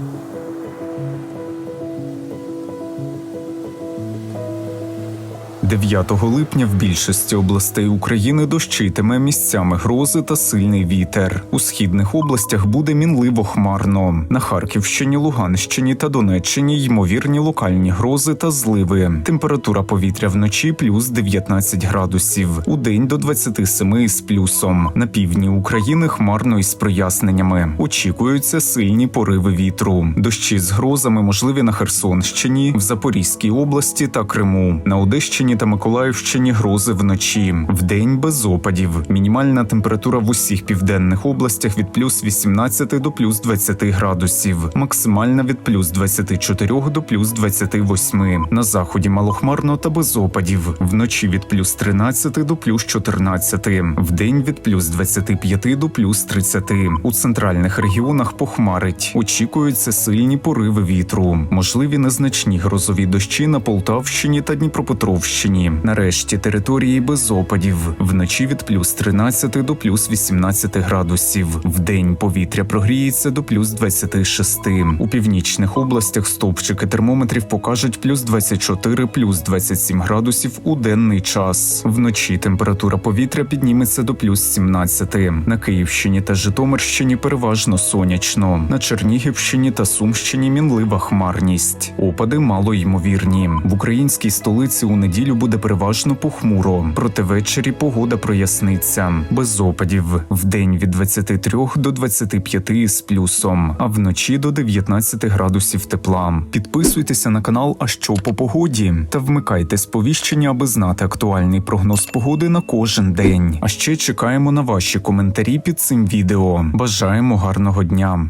Thank you. «9 липня в більшості областей України дощитиме місцями грози та сильний вітер. У східних областях буде мінливо хмарно. На Харківщині, Луганщині та Донеччині ймовірні локальні грози та зливи. Температура повітря вночі плюс 19 градусів, у день до 27 з плюсом. На півдні України хмарно із проясненнями. Очікуються сильні пориви вітру. Дощі з грозами можливі на Херсонщині, в Запорізькій області та Криму. На Одещині та Миколаївщині грози вночі. Вдень без опадів. Мінімальна температура в усіх південних областях від плюс 18 до плюс 20 градусів. Максимальна від плюс 24 до плюс 28. На заході малохмарно та без опадів. Вночі від плюс 13 до плюс 14. Вдень від плюс 25 до плюс 30. У центральних регіонах похмарить. Очікуються сильні пориви вітру. Можливі незначні грозові дощі на Полтавщині та Дніпропетровщині. Нарешті території без опадів. Вночі від плюс 13 до плюс 18 градусів. Вдень повітря прогріється до плюс 26. У північних областях стовпчики термометрів покажуть плюс 24, плюс 27 градусів у денний час. Вночі температура повітря підніметься до плюс 17. На Київщині та Житомирщині переважно сонячно. На Чернігівщині та Сумщині мінлива хмарність. Опади мало ймовірні. В українській столиці у неділю буде переважно похмуро. Проте ввечері погода проясниться. Без опадів. Вдень від 23 до 25 з плюсом, а вночі до 19 градусів тепла. Підписуйтеся на канал А що по погоді та вмикайте сповіщення, аби знати актуальний прогноз погоди на кожен день. А ще чекаємо на ваші коментарі під цим відео. Бажаємо гарного дня.